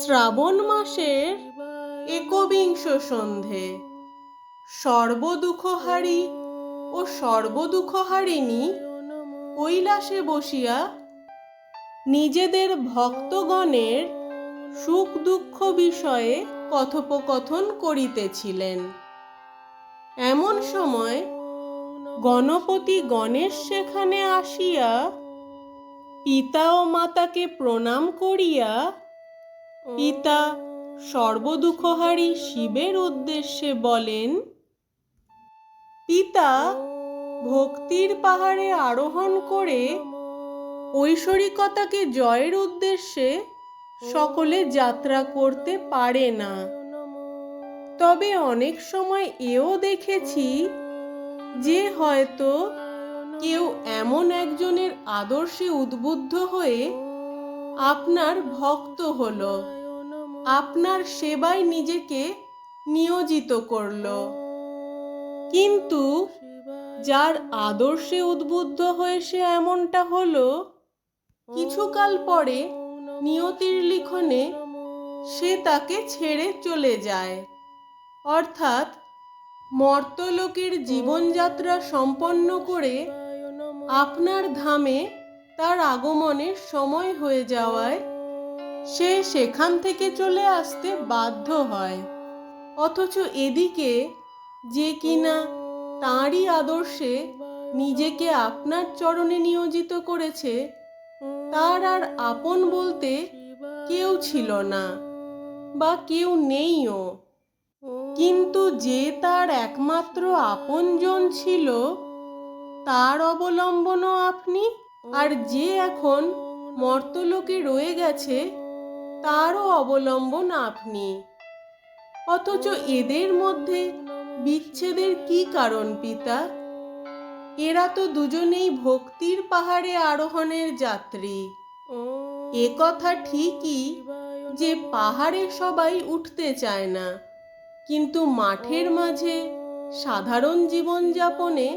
শ্রাবণ মাসের একবিংশ সন্ধে। সর্বদুঃখহারী ও সর্বদুখহারিণী কৈলাসে বসিয়া নিজেদের ভক্তগণের সুখ দুঃখ বিষয়ে কথোপকথন করিতেছিলেন। এমন সময় গণপতি গণেশ সেখানে আসিয়া পিতা ও মাতাকে প্রণাম করিয়া পিতা সর্বদুখহারী শিবের উদ্দেশ্যে বলেন, পিতা ভক্তির পাহাড়ে আরোহণ করে ঐশ্বরিকতাকে জয়ের উদ্দেশ্যে সকলে যাত্রা করতে পারে না। তবে অনেক সময় এও দেখেছি যে হয়তো কেউ এমন একজনের আদর্শে উদ্বুদ্ধ হয়ে আপনার ভক্ত হলো। আপনার সেবায় নিজেকে নিয়োজিত করল। কিন্তু যার আদর্শে উদ্বুদ্ধ হয়ে সে এমনটা হলো কিছুকাল পরে নিয়তির লিখনে সে তাকে ছেড়ে চলে যায়। অর্থাৎ মর্তলোকের জীবনযাত্রা সম্পন্ন করে আপনার ধামে তার আগমনের সময় হয়ে যাওয়ায় সে সেখান থেকে চলে আসতে বাধ্য হয়। অথচ এদিকে যে কিনা তাঁরই আদর্শে নিজেকে আপনার চরণে নিয়োজিত করেছে, তার আর আপন বলতে কেউ ছিল না বা কেউ নেইও। কিন্তু যে তার একমাত্র আপনজন ছিল, তার অবলম্বনও আপনি, আর যে এখন মর্তলোকে রয়ে গেছে তারও অবলম্বন আপনি। অথচ এদের মধ্যে বিচ্ছেদের কি কারণ, পিতা? এরা তো দুজনেই ভক্তির পাহাড়ে আরোহণের যাত্রী। এ কথা ঠিকই যে পাহাড়ে সবাই উঠতে চায় না, কিন্তু মাঠের মাঝে সাধারণ জীবনযাপনে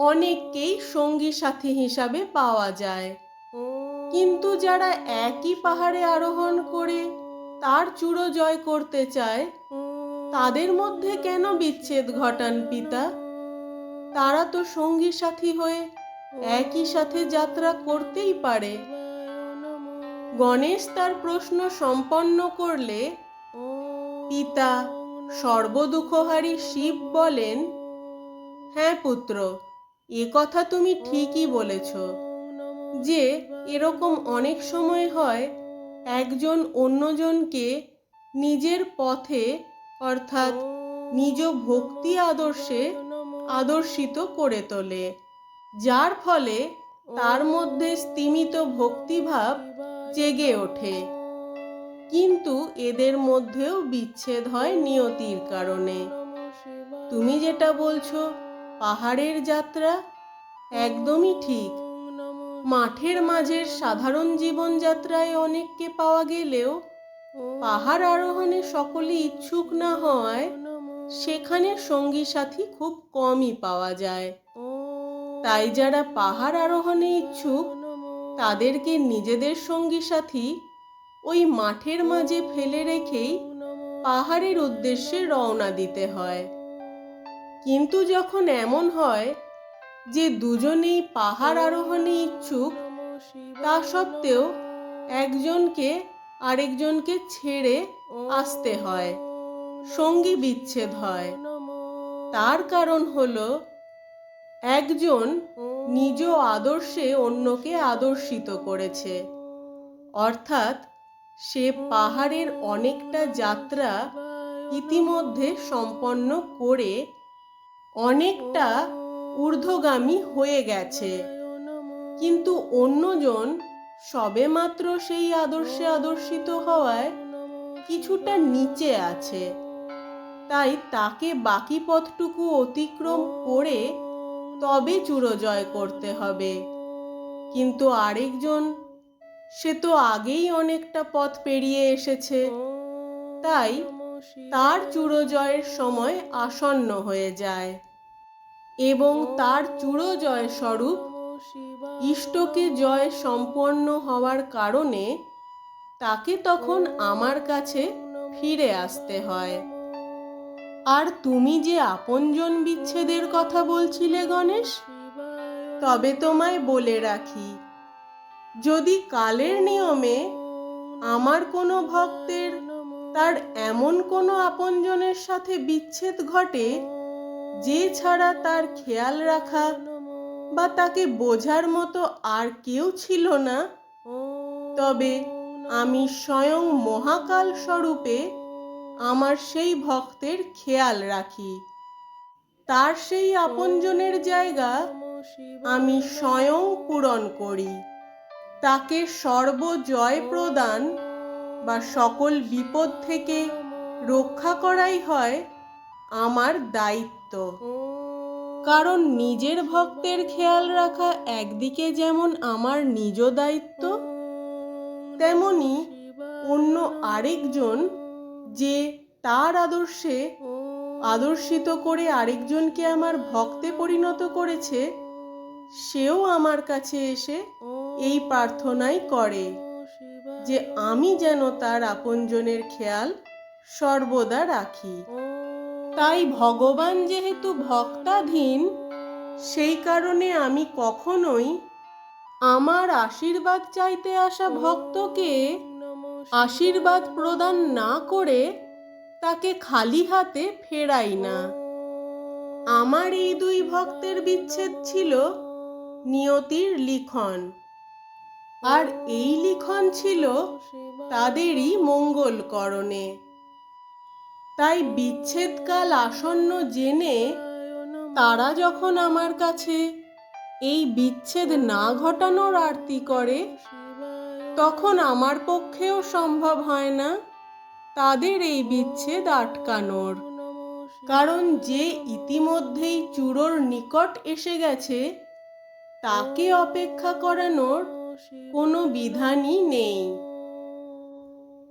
অনেককেই সঙ্গী সাথী হিসাবে পাওয়া যায়। কিন্তু যারা একই পাহাড়ে আরোহণ করে, তার চূড়ো জয় করতে চায়, তাদের মধ্যে কেন বিচ্ছেদ ঘটান পিতা? তারা তো সঙ্গী সাথী হয়ে একই সাথে যাত্রা করতেই পারে। গণেশ তার প্রশ্ন সম্পন্ন করলে, পিতা সর্বদুঃখহারী শিব বলেন হ্যাঁ পুত্র, এ কথা তুমি ঠিকই বলেছ। যে এরকম অনেক সময় হয় একজন অন্যজনকে নিজের পথে, অর্থাৎ নিজ ভক্তি আদর্শে আদর্শিত করে তোলে, যার ফলে তার মধ্যে স্তিমিত ভক্তিভাব জেগে ওঠে। কিন্তু এদের মধ্যেও বিচ্ছেদ হয় নিয়তির কারণে। তুমি যেটা বলছো, পাহাড়ের যাত্রা একদমই ঠিক মাঠের মাঝের সাধারণ জীবনযাত্রায় অনেককে পাওয়া গেলেও পাহাড় আরোহণে সকলে ইচ্ছুক না হওয়ায় সেখানে সঙ্গী সাথী খুব কমই পাওয়া যায়। তাই যারা পাহাড় আরোহণে ইচ্ছুক, তাদেরকে নিজেদের সঙ্গী সাথী ওই মাঠের মাঝে ফেলে রেখেই পাহাড়ের উদ্দেশ্যে রওনা দিতে হয়। কিন্তু যখন এমন হয় যে দুজনেই পাহাড় আরোহণে ইচ্ছুক, তা সত্ত্বেও একজনকে আরেকজনকে ছেড়ে আসতে হয়, সঙ্গী বিচ্ছেদ হয়। তার কারণ হল, একজন নিজ আদর্শে অন্যকে আদর্শিত করেছে। অর্থাৎ, সে পাহাড়ের অনেকটা যাত্রা ইতিমধ্যে সম্পন্ন করে অনেকটা ঊর্ধ্বগামী হয়ে গেছে। কিন্তু অন্যজন সবেমাত্র সেই আদর্শে আদর্শিত হওয়ায় কিছুটা নিচে আছে। তাই তাকে বাকি পথটুকু অতিক্রম করে তবে চূড়োজয় করতে হবে। কিন্তু আরেকজন, সে তো আগেই অনেকটা পথ পেরিয়ে এসেছে। তাই তার চূড়োজয়ের সময় আসন্ন হয়ে যায়। এবং তার চূড়োজয় স্বরূপ ইষ্টকে জয় সম্পন্ন হওয়ার কারণে তাকে তখন আমার কাছে ফিরে আসতে হয়। আর তুমি যে আপনজন বিচ্ছেদের কথা বলছিলে গণেশ তবে তোমায় বলে রাখি যদি কালের নিয়মে আমার কোনো ভক্তের তার এমন কোনো আপনজনের সাথে বিচ্ছেদ ঘটে যে ছাড়া তার খেয়াল রাখা বা তাকে বোঝার মতো আর কেউ ছিল না। তবে আমি স্বয়ং মহাকাল স্বরূপে আমার সেই ভক্তের খেয়াল রাখি। তার সেই আপনজনের জায়গা আমি স্বয়ং পূরণ করি। তাকে সর্বজয় প্রদান বা সকল বিপদ থেকে রক্ষা করাই হয় আমার দায়িত্ব। কারণ নিজের ভক্তের খেয়াল রাখা একদিকে যেমন আমার নিজ দায়িত্ব তেমনি অন্য আরেকজন যে তার আদর্শে আদর্শিত করে আরেকজনকে আমার ভক্তে পরিণত করেছে সেও আমার কাছে এসে এই প্রার্থনাই করে যে আমি যেন তার আপনজনের খেয়াল সর্বদা রাখি। তাই ভগবান যেহেতু ভক্তাধীন, সেই কারণে আমি কখনোই আমার আশীর্বাদ চাইতে আসা ভক্তকে আশীর্বাদ প্রদান না করে তাকে খালি হাতে ফেরাই না। আমার এই দুই ভক্তের বিচ্ছেদ ছিল নিয়তির লিখন। আর এই লিখন ছিল তাদেরই মঙ্গলকরণে। তাই বিচ্ছেদকাল আসন্ন জেনে তারা যখন আমার কাছে এই বিচ্ছেদ না ঘটানোর আরতি করে, তখন আমার পক্ষেও সম্ভব হয় না তাদের এই বিচ্ছেদ আটকানোর। কারণ যে ইতিমধ্যেই চূড়োর নিকট এসে গেছে, তাকে অপেক্ষা করানোর কোনো বিধানই নেই।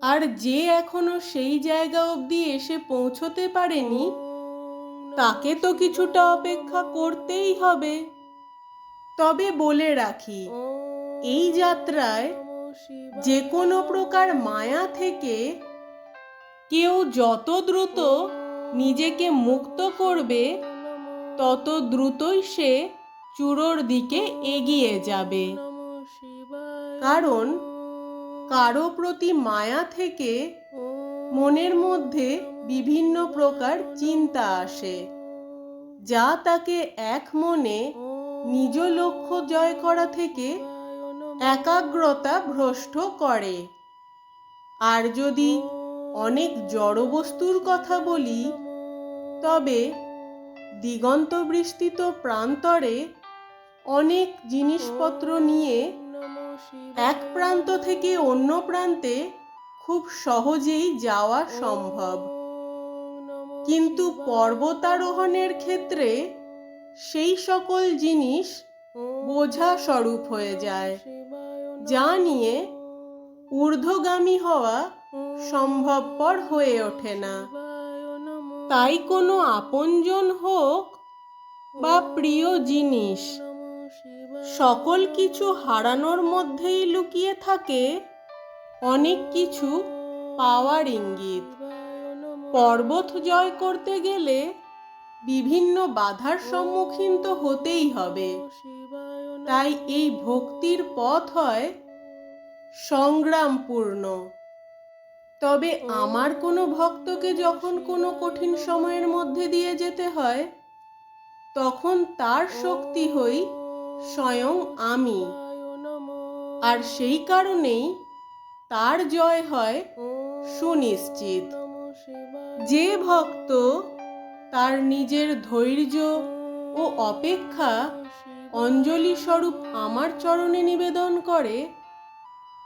আর যে এখনও সেই জায়গা অবধি এসে পৌঁছতে পারেনি, তাকে তো কিছুটা অপেক্ষা করতেই হবে। তবে বলে রাখি, এই যাত্রায় যে কোনো প্রকার মায়া থেকে কেউ যত দ্রুত নিজেকে মুক্ত করবে, তত দ্রুতই সে চূড়োর দিকে এগিয়ে যাবে। কারণ কারও প্রতি মায়া থেকে মনের মধ্যে বিভিন্ন প্রকার চিন্তা আসে, যা তাকে এক মনে নিজ লক্ষ্য জয় করা থেকে একাগ্রতা ভ্রষ্ট করে। আর যদি অনেক জড়বস্তুর কথা বলি, তবে দিগন্ত বৃষ্টিত প্রান্তরে অনেক জিনিসপত্র নিয়ে এক প্রান্ত থেকে অন্য প্রান্তে খুব সহজেই যাওয়া সম্ভব। কিন্তু পর্বতারোহণের ক্ষেত্রে সেই সকল জিনিস বোঝা স্বরূপ হয়ে যায়, যা নিয়ে ঊর্ধ্বগামী হওয়া সম্ভবপর হয়ে ওঠে না। তাই কোনো আপনজন হোক বা প্রিয় জিনিস সকল কিছু হারানোর মধ্যেই লুকিয়ে থাকে অনেক কিছু পাওয়ার ইঙ্গিত। পর্বত জয় করতে গেলে বিভিন্ন বাধার সম্মুখীন তো হতেই হবে। তাই এই ভক্তির পথ হয় সংগ্রামপূর্ণ। তবে আমার কোনো ভক্তকে যখন কোনো কঠিন সময়ের মধ্যে দিয়ে যেতে হয়, তখন তার শক্তি হই স্বয়ং আমি। আর সেই কারণেই তার জয় হয় সুনিশ্চিত। যে ভক্ত তার নিজের ধৈর্য ও অপেক্ষা অঞ্জলি স্বরূপ আমার চরণে নিবেদন করে,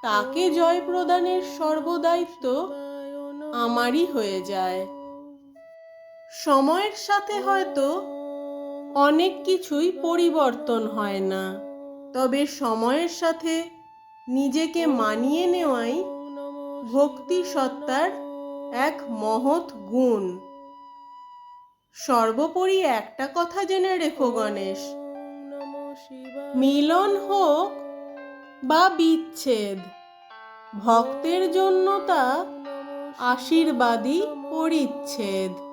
তাকে জয় প্রদানের সর্বদায়িত্ব আমারই হয়ে যায়। সময়ের সাথে হয়তো অনেক কিছুই পরিবর্তন হয় না। তবে সময়ের সাথে নিজেকে মানিয়ে নেওয়াই ভক্তি সত্তার এক মহৎ গুণ। সর্বোপরি একটা কথা জেনে রেখো, গণেশ। মিলন হোক বা বিচ্ছেদ, ভক্তের জন্য তা আশীর্বাদী পরিচ্ছেদ।